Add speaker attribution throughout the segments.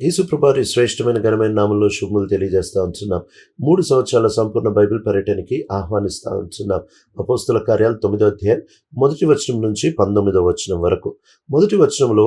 Speaker 1: యేసుప్రభారి శ్రేష్టమైన ఘనమైన నామంలో శుభములు తెలియజేస్తూ ఉంటున్నాం. మూడు సంవత్సరాల సంపూర్ణ బైబిల్ పర్యటనకి ఆహ్వానిస్తూ ఉంటున్నాం. అపోస్తుల కార్యాలు తొమ్మిదో అధ్యాయం మొదటి వచనం నుంచి పంతొమ్మిదో వచనం వరకు. మొదటి వచనంలో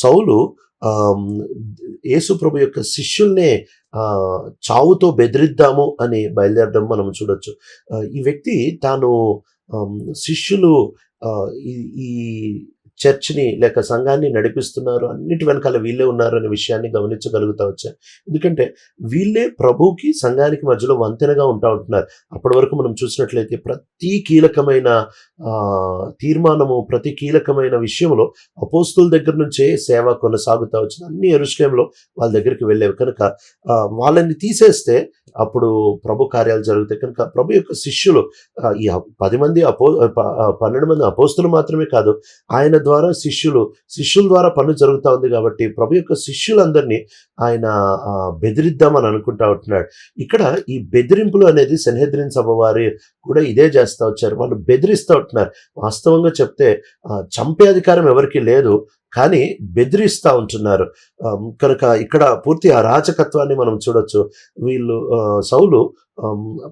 Speaker 1: సౌలు యేసుప్రభు యొక్క శిష్యుల్నే చావుతో బెదిరిద్దాము అని బయలుదేరడం మనం చూడొచ్చు. ఈ వ్యక్తి తాను శిష్యులు ఈ చర్చ్ని లేక సంఘాన్ని నడిపిస్తున్నారు అన్నిటి వెనకాల వీళ్ళే ఉన్నారు అనే విషయాన్ని గమనించగలుగుతా వచ్చా. ఎందుకంటే వీళ్ళే ప్రభుకి సంఘానికి మధ్యలో వంతెనగా ఉంటా ఉంటున్నారు. అప్పటి వరకు మనం చూసినట్లయితే ప్రతి కీలకమైన ఆ, తీర్మానము ప్రతి కీలకమైన విషయంలో అపోస్తుల దగ్గర నుంచే సేవ కొనసాగుతా వచ్చింది. అన్ని ఎరుశ్లేంలో వాళ్ళ దగ్గరికి వెళ్ళేవి. కనుక వాళ్ళని తీసేస్తే అప్పుడు ప్రభు కార్యాలు జరుగుతాయి. కనుక ప్రభు యొక్క శిష్యులు ఈ పది మంది అపో పన్నెండు మంది అపోస్తులు మాత్రమే కాదు ఆయన ద్వారా శిష్యులు శిష్యుల ద్వారా పనులు జరుగుతూ ఉంది కాబట్టి ప్రభు యొక్క శిష్యులందరినీ ఆయన బెదిరిద్దామని అనుకుంటా ఉంటున్నాడు. ఇక్కడ ఈ బెదిరింపులు అనేది సన్హెద్రిన్ సభ వారి కూడా ఇదే చేస్తూ వచ్చారు. వాళ్ళు బెదిరిస్తూ ఉంటున్నారు. వాస్తవంగా చెప్తే చంపే అధికారం ఎవరికి లేదు కానీ బెదిరిస్తూ ఉంటున్నారు. కనుక ఇక్కడ పూర్తి అరాచకత్వాన్ని మనం చూడొచ్చు. వీళ్ళు సౌలు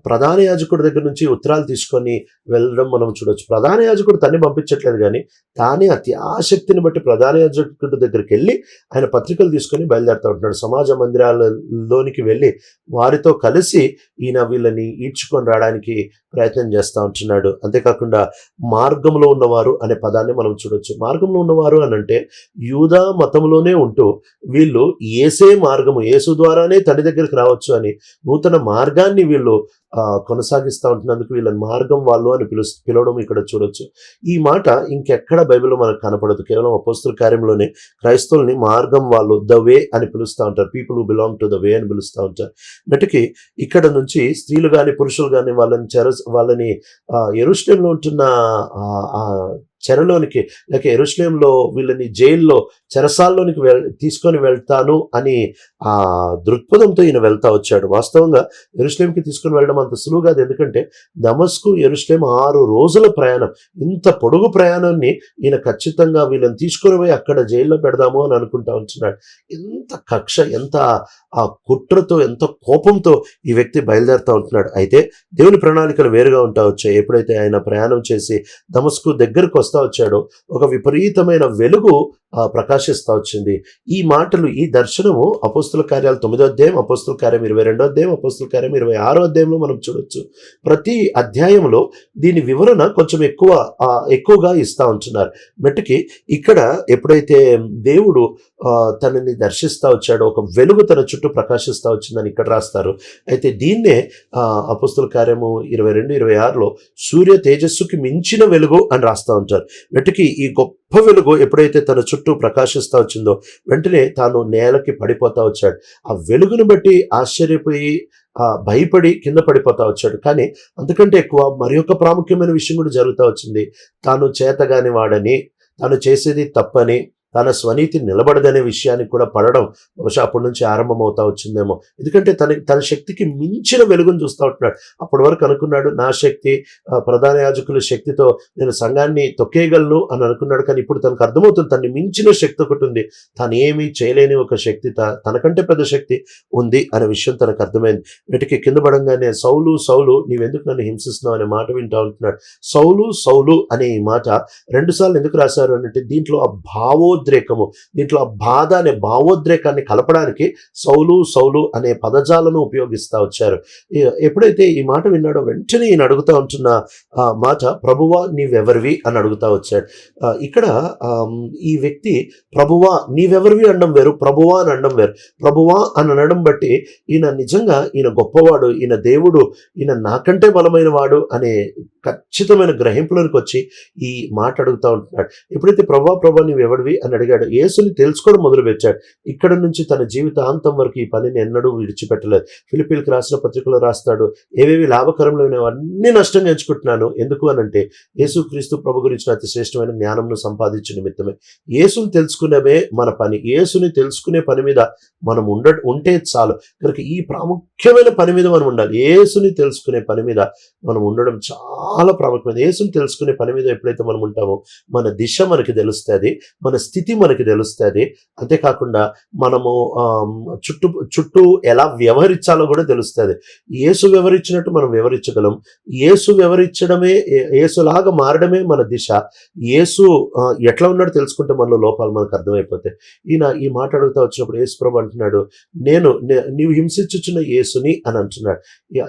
Speaker 1: ప్రధాన యాజకుడి దగ్గర నుంచి ఉత్తరాలు తీసుకొని వెళ్ళడం మనం చూడొచ్చు. ప్రధాన యాజకుడు తన్ని పంపించట్లేదు కానీ తానే అతి ఆసక్తిని బట్టి ప్రధాన యాజకుడి దగ్గరికి వెళ్ళి ఆయన పత్రికలు తీసుకొని బయలుదేరుతూ ఉంటున్నాడు. సమాజ మందిరాలలోనికి వెళ్ళి వారితో కలిసి ఈయన వీళ్ళని ఈడ్చుకొని రావడానికి ప్రయత్నం చేస్తూ ఉంటున్నాడు. అంతేకాకుండా మార్గంలో ఉన్నవారు అనే పదాన్ని మనం చూడొచ్చు. మార్గంలో ఉన్నవారు అని అంటే యూదా మతంలోనే ఉంటూ వీళ్ళు ఏసే మార్గము ఏసు ద్వారానే తల్లి దగ్గరికి రావచ్చు అని నూతన మార్గాన్ని వీళ్ళు ఆ, కొనసాగిస్తూ ఉంటున్నందుకు వీళ్ళని మార్గం వాళ్ళు అని పిలు పిలవడం ఇక్కడ చూడొచ్చు. ఈ మాట ఇంకెక్కడ బైబిల్లో మనకు కనపడదు. కేవలం అపోస్తుల కార్యంలోనే క్రైస్తవుల్ని మార్గం వాళ్ళు ద వే అని పిలుస్తూ ఉంటారు. People who belong to the way అని పిలుస్తూ ఉంటారు. నటికి ఇక్కడ నుంచి స్త్రీలు కానీ పురుషులు కానీ వాళ్ళని చెర వాళ్ళని ఎరుస్టంలో ఉంటున్న ఆ చెరలోనికి లేక ఎరుస్లేంలో వీళ్ళని జైల్లో చెరసాల్లోనికి వెల్ తీసుకొని వెళ్తాను అని ఆ దృక్పథంతో ఈయన వెళ్తా వచ్చాడు. వాస్తవంగా ఎరుస్లేంకి తీసుకొని వెళ్ళడం అంత సులువు కాదు. ఎందుకంటే దమస్కు ఎరుస్లేం ఆరు రోజుల ప్రయాణం. ఇంత పొడుగు ప్రయాణాన్ని ఈయన ఖచ్చితంగా వీళ్ళని తీసుకొని పోయి అక్కడ జైల్లో పెడదాము అని అనుకుంటా ఉంటున్నాడు. ఎంత కక్ష ఎంత ఆ కుట్రతో ఎంత కోపంతో ఈ వ్యక్తి బయలుదేరుతూ ఉంటున్నాడు. అయితే దేవుని ప్రణాళికలు వేరుగా ఉంటా వచ్చాయి. ఎప్పుడైతే ఆయన ప్రయాణం చేసి దమస్కు దగ్గరకు వస్తా వచ్చాడో. ఒక విపరీతమైన వెలుగు ప్రకాశిస్తూ వచ్చింది. ఈ మాటలు ఈ దర్శనము అపోస్తుల కార్యాలు తొమ్మిదో అధ్యాయం అపోస్తుల కార్యం ఇరవై రెండో అధ్యాయం అపోస్తుల కార్యం ఇరవై ఆరో అధ్యాయంలో మనం చూడొచ్చు. ప్రతి అధ్యాయంలో దీని వివరణ కొంచెం ఎక్కువ ఎక్కువగా ఇస్తా ఉంటున్నారు. మట్టుకి ఇక్కడ ఎప్పుడైతే దేవుడు తనని దర్శిస్తా వచ్చాడో ఒక వెలుగు తన చుట్టూ ప్రకాశిస్తూ వచ్చిందని ఇక్కడ రాస్తారు. అయితే దీన్నే అపోస్తుల కార్యము ఇరవై రెండు ఇరవై ఆరులో సూర్య తేజస్సుకి మించిన వెలుగు అని రాస్తా ఉంటారు. వెంటకి ఈ గొప్ప వెలుగు ఎప్పుడైతే తన చుట్టూ ప్రకాశిస్తూ వచ్చిందో వెంటనే తాను నేలకి పడిపోతా వచ్చాడు. ఆ వెలుగును బట్టి ఆశ్చర్యపోయి భయపడి కింద పడిపోతా వచ్చాడు. కానీ అంతకంటే ఎక్కువ మరి ఒక ప్రాముఖ్యమైన విషయం కూడా జరుగుతూ వచ్చింది. తాను చేతగాని వాడని తాను చేసేది తప్పని తన స్వనీతి నిలబడదనే విషయానికి కూడా పడడం బహుశా అప్పటి నుంచి ఆరంభమవుతా వచ్చిందేమో. ఎందుకంటే తన తన శక్తికి మించిన వెలుగును చూస్తూ ఉంటున్నాడు. అప్పటి వరకు అనుకున్నాడు నా శక్తి ప్రధాన యాజకుల శక్తితో నేను సంఘాన్ని తొక్కేయగలను అని అనుకున్నాడు. కానీ ఇప్పుడు తనకు అర్థమవుతుంది తనని మించిన శక్తి ఒకటి ఉంది. తను ఏమీ చేయలేని ఒక శక్తి తనకంటే పెద్ద శక్తి ఉంది అనే విషయం తనకు అర్థమైంది. వీటికి కింద పడంగానే సౌలు సౌలు నీవెందుకు నన్ను హింసిస్తున్నావు? అనే మాట వింటా ఉంటున్నాడు. సౌలు సౌలు అనే ఈ మాట రెండుసార్లు ఎందుకు రాశారు అంటే దీంట్లో ఆ భావోద్రేకము. దీంట్లో బాధ అనే భావోద్రేకాన్ని కలపడానికి సౌలు సౌలు అనే పదజాలను ఉపయోగిస్తా వచ్చారు. ఎప్పుడైతే ఈ మాట విన్నాడో వెంటనే ఈయన అడుగుతా ఉంటున్న ఆ మాట ప్రభువా నీవెవరివి? అని అడుగుతా వచ్చాడు. ఇక్కడ ఈ వ్యక్తి ప్రభువా నీవెవరివి? అనడం వేరు ప్రభువా అని అనడం వేరు. ప్రభువా అని అనడం బట్టి ఈయన నిజంగా ఈయన గొప్పవాడు ఈయన దేవుడు ఈయన నాకంటే బలమైన వాడు అనే ఖచ్చితమైన గ్రహింపులోనికి వచ్చి ఈ మాట అడుగుతూ ఉంటున్నాడు. ఎప్పుడైతే ప్రభా ప్రభా నీవెవడివి అని అడిగాడు యేసుని తెలుసుకోవడం మొదలుపెట్టాడు ఇక్కడ నుంచి తన జీవితాంతం వరకు ఈ పనిని ఎన్నడూ విడిచిపెట్టలేదు. ఫిలిపీన్కి రాసిన పత్రికలో రాస్తాడు ఏవేవి లాభకరంలో అన్ని నష్టంగా ఎంచుకుంటున్నాను. ఎందుకు అనంటే యేసుక్రీస్తు ప్రభు గురించిన అతి శ్రేష్టమైన జ్ఞానంను సంపాదించిన నిమిత్తమే. యేసుని తెలుసుకునేవే మన పని. యేసుని తెలుసుకునే పని మీద మనం ఉండ ఉంటే చాలు. కనుక ఈ ప్రాముఖ్యమైన పని మీద మనం ఉండాలి. యేసుని తెలుసుకునే పని మీద మనం ఉండడం చాలా చాలా ప్రాముఖ్యమైనది. యేసుని తెలుసుకునే పని మీద ఎప్పుడైతే మనం ఉంటామో మన దిశ మనకి తెలుస్తుంది మన స్థితి మనకి తెలుస్తుంది. అంతేకాకుండా మనము చుట్టూ చుట్టూ ఎలా వ్యవహరించాలో కూడా తెలుస్తుంది. యేసు వివరించినట్టు మనం వివరించగలం యేసు వివరించడమే ఏ- యేసులాగా మారడమే మన దిశ. యేసు ఎట్లా ఉన్నాడో తెలుసుకుంటే మనలో లోపాలు మనకు అర్థమైపోతాయి. ఈయన ఈ మాట అడుగుతా వచ్చినప్పుడు యేసు ప్రభు అంటున్నాడు నేను నీవు హింసించుచున్న యేసుని అని అంటున్నాడు.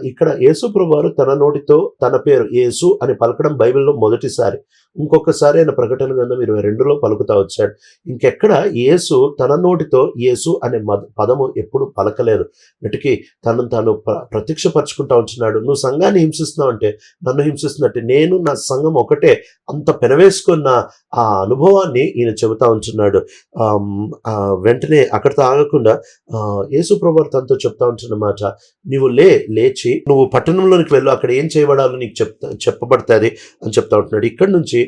Speaker 1: ఇక్కడ యేసు ప్రభు వారు తన నోటితో తన పేరు యేసు అని పలకడం బైబిల్లో మొదటిసారి. ఇంకొకసారి ఆయన ప్రకటన గ్రంథం ఇరవై రెండులో పలుకుతా వచ్చాడు. ఇంకెక్కడ యేసు తన నోటితో యేసు అనే మద- పదము ఎప్పుడు పలకలేదు. వెటికి తనను తాను ప్రత్యక్షపరచుకుంటా ఉంటున్నాడు. నువ్వు సంఘాన్ని హింసిస్తున్నావు అంటే నన్ను హింసిస్తున్నట్టే నేను నా సంఘం ఒకటే అంత పెనవేసుకున్న ఆ అనుభవాన్ని ఈయన చెబుతా ఉంటున్నాడు. వెంటనే అక్కడ ఆగకుండా యేసు ప్రభు తనతో చెప్తా ఉంటున్న మాట నీవు లే లేచి నువ్వు పట్టణంలోనికి వెళ్ళు అక్కడ ఏం చేయబడాలో నీకు చెప్తా చెప్పబడుతుంది అని చెప్తా ఉంటున్నాడు. ఇక్కడ నుంచి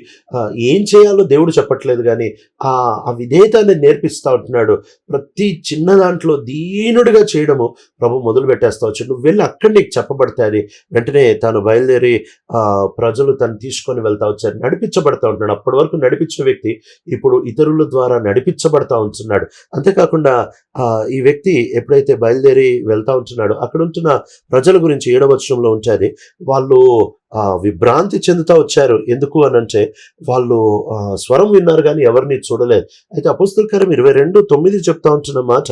Speaker 1: ఏం చేయాలో దేవుడు చెప్పట్లేదు కానీ ఆ ఆ విధేయతాన్ని నేర్పిస్తా ఉంటున్నాడు. ప్రతి చిన్న దాంట్లో దీనుడిగా చేయడము ప్రభు మొదలు పెట్టేస్తా వచ్చాడు. నువ్వు వెళ్ళి అక్కడ నీకు చెప్పబడుతుంది వెంటనే తాను బయలుదేరి ఆ, ప్రజలు తను తీసుకొని వెళ్తా వచ్చారు. నడిపించబడతా ఉంటున్నాడు. అప్పటి వరకు నడిపించిన వ్యక్తి ఇప్పుడు ఇతరుల ద్వారా నడిపించబడతా ఉంటున్నాడు. అంతేకాకుండా ఆ, ఈ వ్యక్తి ఎప్పుడైతే బయలుదేరి వెళ్తా ఉంటున్నాడో అక్కడ ఉంటున్న ప్రజల గురించి ఏడవచనంలో ఉంటుంది వాళ్ళు విభ్రాంతి చెందుతా వచ్చారు. ఎందుకు అని అంటే వాళ్ళు స్వరం విన్నారు కానీ ఎవరిని చూడలేదు. అయితే అపుస్తకరం ఇరవై రెండు తొమ్మిది చెప్తా ఉంటున్న మాట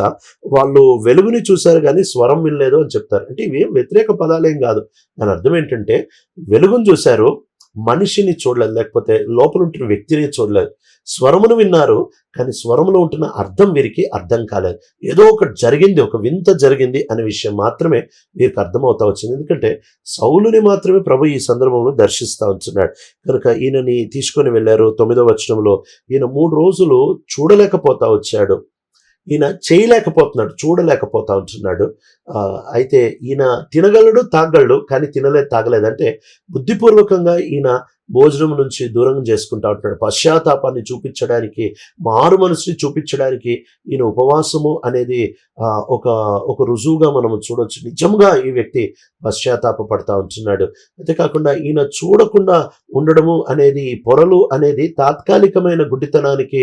Speaker 1: వాళ్ళు వెలుగుని చూశారు కానీ స్వరం వినలేదు అని చెప్తారు. అంటే ఇవి వ్యతిరేక పదాలేం కాదు. దాని అర్థం ఏంటంటే వెలుగును చూశారు మనిషిని చూడలేదు లేకపోతే లోపల ఉంటున్న వ్యక్తిని చూడలేదు. స్వరమును విన్నారు కానీ స్వరములో ఉంటున్న అర్థం వీరికి అర్థం కాలేదు. ఏదో ఒకటి జరిగింది ఒక వింత జరిగింది అనే విషయం మాత్రమే వీరికి అర్థమవుతా వచ్చింది. ఎందుకంటే సౌలుని మాత్రమే ప్రభు ఈ సందర్భంలో దర్శిస్తూ ఉంటున్నాడు. కనుక ఈయనని తీసుకొని వెళ్ళారు తొమ్మిదో వచనంలో. ఈయన మూడు రోజులు చూడలేకపోతా వచ్చాడు. ఈయన చేయలేకపోతున్నాడు చూడలేకపోతా ఉంటున్నాడు ఆ, అయితే ఈయన తినగలడు తాగలడు కానీ తినలేదు తాగలేదు. అంటే బుద్ధిపూర్వకంగా ఈయన భోజనం నుంచి దూరం చేసుకుంటా ఉంటున్నాడు. పశ్చాత్తాపాన్ని చూపించడానికి మారు మనసుని చూపించడానికి ఈయన ఉపవాసము అనేది ఒక ఒక రుజువుగా మనం చూడొచ్చు. నిజంగా ఈ వ్యక్తి పశ్చాత్తాప పడతా ఉంటున్నాడు. అంతేకాకుండా ఈయన చూడకుండా ఉండడము అనేది పొరలు అనేది తాత్కాలికమైన గుడ్డితనానికి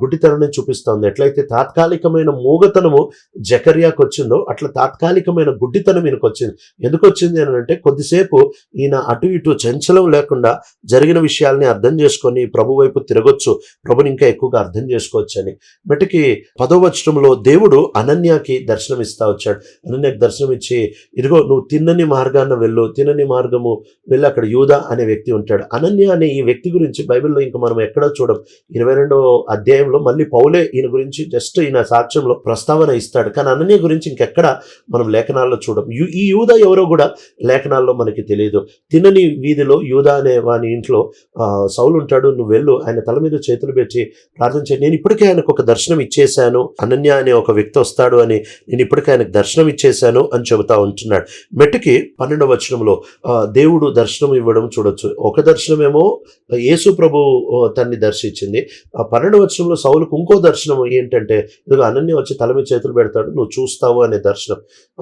Speaker 1: గుడ్డితనాన్ని చూపిస్తోంది. ఎట్లయితే తాత్కాలికమైన మూగతనము జకర్యాకు వచ్చిందో అట్లా తాత్కాలికమైన గుడ్డితనం ఈయనకు వచ్చింది. ఎందుకు వచ్చింది అని అంటే కొద్దిసేపు ఈయన అటు ఇటు చంచలం లేకుండా జరిగిన విషయాల్ని అర్థం చేసుకొని ప్రభు వైపు తిరగొచ్చు. ప్రభుని ఇంకా ఎక్కువగా అర్థం చేసుకోవచ్చు అని బట్టికి పదో వచనంలో దేవుడు అనన్యకి దర్శనం ఇస్తా వచ్చాడు. అనన్యకి దర్శనం ఇచ్చి ఇదిగో నువ్వు తిన్నని మార్గాన వెళ్ళు. తినని మార్గము వెళ్ళి అక్కడ యూద అనే వ్యక్తి ఉంటాడు. అనన్య అనే ఈ వ్యక్తి గురించి బైబిల్లో ఇంకా మనం ఎక్కడా చూడం. ఇరవై రెండో అధ్యాయంలో మళ్ళీ పౌలే ఈయన గురించి జస్ట్ ఈయన సాక్ష్యంలో ప్రస్తావన ఇస్తాడు. కానీ అనన్య గురించి ఇంకెక్కడ మనం లేఖనాల్లో చూడం. ఈ యూద ఎవరో కూడా లేఖనాల్లో మనకి తెలియదు తినని వీధిలో యూద అనే వాని ఇంట్లో సౌలు ఉంటాడు నువ్వు వెళ్ళు ఆయన తల మీద చేతులు పెట్టి ప్రార్థన చేయండి నేను ఇప్పటికే ఆయనకు ఒక దర్శనం ఇచ్చేశాను. అనన్య అనే ఒక వ్యక్తి వస్తాడు అని నేను ఇప్పటికే ఆయనకు దర్శనం ఇచ్చేశాను అని చెబుతా ఉంటున్నాడు. మెట్టుకి పన్నెండవ వచనంలో దేవుడు దర్శనం ఇవ్వడం చూడొచ్చు. ఒక దర్శనమేమో యేసు ప్రభు తన్ని దర్శించింది. ఆ పన్నెండవ వచనంలో సౌలుకు ఇంకో దర్శనం ఏంటంటే ఇదిగో అనన్య వచ్చి తల మీద చేతులు పెడతాడు నువ్వు చూస్తావు అనే దర్శనం.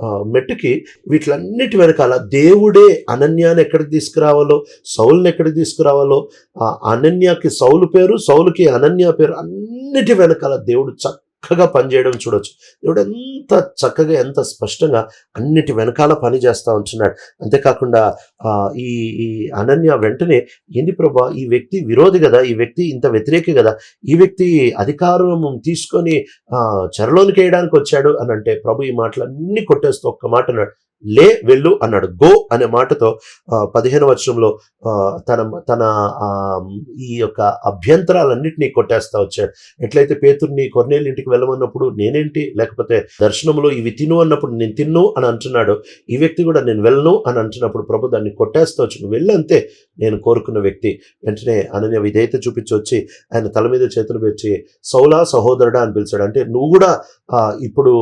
Speaker 1: ఆ, మెట్టుకి వీటిలన్నిటి వెనకాల దేవుడే అనన్యాన్ని ఎక్కడికి తీసుకురావాలో సౌల్ని ఎక్కడికి తీసుకురావాలో? ఆ అనన్యకి సౌలు పేరు సౌలుకి అనన్య పేరు అన్నిటి వెనకాల దేవుడు చక్కగా పనిచేయడం చూడొచ్చు. దేవుడు ఎంత చక్కగా ఎంత స్పష్టంగా అన్నిటి వెనకాల పని చేస్తూ ఉంటున్నాడు. అంతేకాకుండా ఆ, ఈ ఈ అనన్య వెంటనే ఏంటి ప్రభా ఈ వ్యక్తి విరోధి కదా ఈ వ్యక్తి ఇంత వ్యతిరేకి కదా ఈ వ్యక్తి అధికారం తీసుకొని ఆ, చెరలోనికి వేయడానికి వచ్చాడు అని అంటే ప్రభు ఈ మాటలన్నీ కొట్టేస్తూ ఒక్క మాట అన్నాడు. లే వెళ్ళు అన్నాడు. గో అనే మాటతో పదిహేను వచనంలో తన తన ఈ యొక్క అభ్యంతరాలన్నింటినీ కొట్టేస్తా వచ్చాడు. ఎట్లయితే పేతుర్ని కొన్నేళ్ళ ఇంటికి వెళ్ళమన్నప్పుడు నేనేంటి? లేకపోతే దర్శనంలో ఇవి తిను అన్నప్పుడు నేను తిన్ను అని అంటున్నాడు. ఈ వ్యక్తి కూడా నేను వెళ్ళను అని అంటున్నప్పుడు ప్రభు దాన్ని కొట్టేస్తా వచ్చి వెళ్ళంతే నేను కోరుకున్న వ్యక్తి. వెంటనే అనని విధేయత చూపించి వచ్చి ఆయన తల మీద చేతులు పెట్టి సౌలా సహోదరుడా అని పిలిచాడు. అంటే నువ్వు కూడా ఇప్పుడు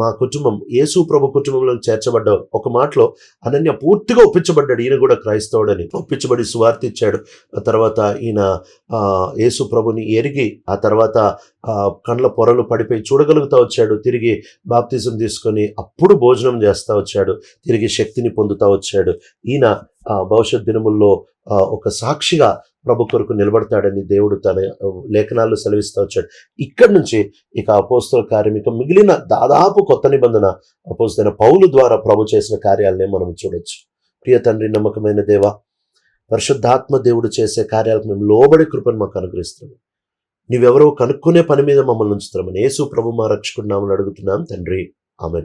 Speaker 1: మా కుటుంబం యేసు ప్రభు కుటుంబంలో చేర్చబడ్డావు. ఒక మాటలో అనన్య పూర్తిగా ఒప్పించబడ్డాడు. ఈయన కూడా క్రైస్తవుడని ఒప్పించబడి సువార్త ఇచ్చాడు ఆ తర్వాత ఈయన యేసు ప్రభుని ఎరిగి ఆ తర్వాత ఆ, కండ్ల పొరలు పడిపోయి చూడగలుగుతా వచ్చాడు. తిరిగి బాప్తిజం తీసుకొని అప్పుడు భోజనం చేస్తా వచ్చాడు. తిరిగి శక్తిని పొందుతా వచ్చాడు. ఈయన భవిష్యత్ దినముల్లో ఆ, ఒక సాక్షిగా ప్రభు కొరకు నిలబడతాడని దేవుడు తన లేఖనాలు లేఖనాల్లో సెలవిస్తూ వచ్చాడు. ఇక్కడి నుంచి ఇక అపోస్తుల కార్యం ఇక మిగిలిన దాదాపు కొత్త నిబంధన అపోస్తున్న పౌలు ద్వారా ప్రభు చేసిన కార్యాలనే మనం చూడొచ్చు. ప్రియ తండ్రి నమ్మకమైన దేవ పరిశుద్ధాత్మ దేవుడు చేసే కార్యాలకు మేము లోబడి కృపను మాకు అనుగ్రహిస్తున్నాము. నీవెవరో కనుక్కునే పని మీద మమ్మల్ని ఉంచుతున్నామని యేసు ప్రభు మా రక్షకున్నామని అడుగుతున్నాం తండ్రి. ఆమె